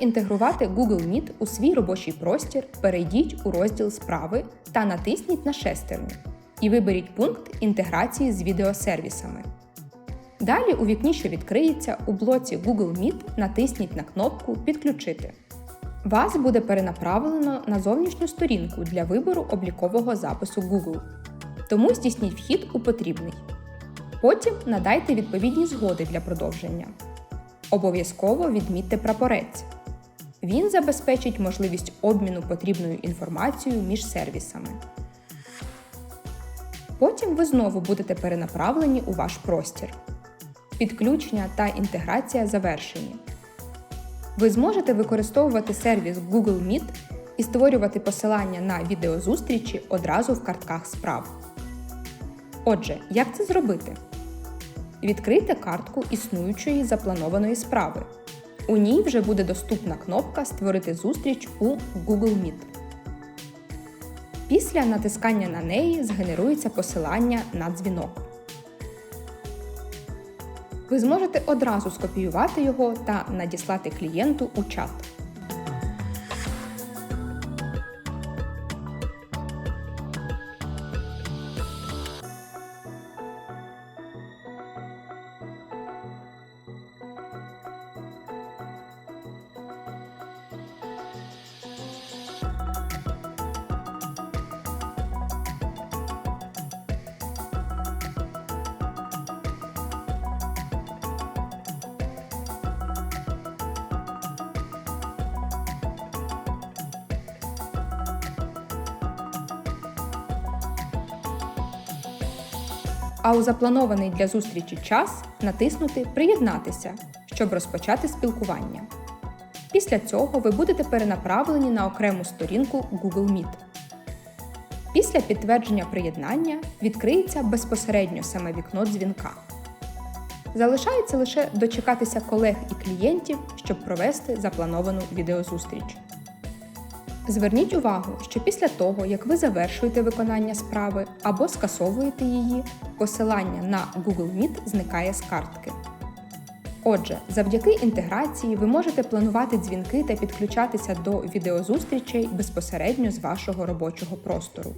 інтегрувати Google Meet у свій робочий простір, перейдіть у розділ Справи та натисніть на шестерню і виберіть пункт інтеграції з відеосервісами. Далі у вікні, що відкриється, у блоці Google Meet натисніть на кнопку Підключити. Вас буде перенаправлено на зовнішню сторінку для вибору облікового запису Google. Тому здійсніть вхід у потрібний. Потім надайте відповідні згоди для продовження. Обов'язково відмітьте прапорець. Він забезпечить можливість обміну потрібною інформацією між сервісами. Потім ви знову будете перенаправлені у ваш простір. Підключення та інтеграція завершені. Ви зможете використовувати сервіс Google Meet і створювати посилання на відеозустрічі одразу в картках справ. Отже, як це зробити? Відкрийте картку існуючої запланованої справи. У ній вже буде доступна кнопка Створити зустріч у Google Meet. Після натискання на неї згенерується посилання на дзвінок. Ви зможете одразу скопіювати його та надіслати клієнту у чат. А у запланований для зустрічі час натиснути Приєднатися, щоб розпочати спілкування. Після цього ви будете перенаправлені на окрему сторінку Google Meet. Після підтвердження приєднання відкриється безпосередньо саме вікно дзвінка. Залишається лише дочекатися колег і клієнтів, щоб провести заплановану відеозустріч. Зверніть увагу, що після того, як ви завершуєте виконання справи або скасовуєте її, посилання на Google Meet зникає з картки. Отже, завдяки інтеграції ви можете планувати дзвінки та підключатися до відеозустрічей безпосередньо з вашого робочого простору.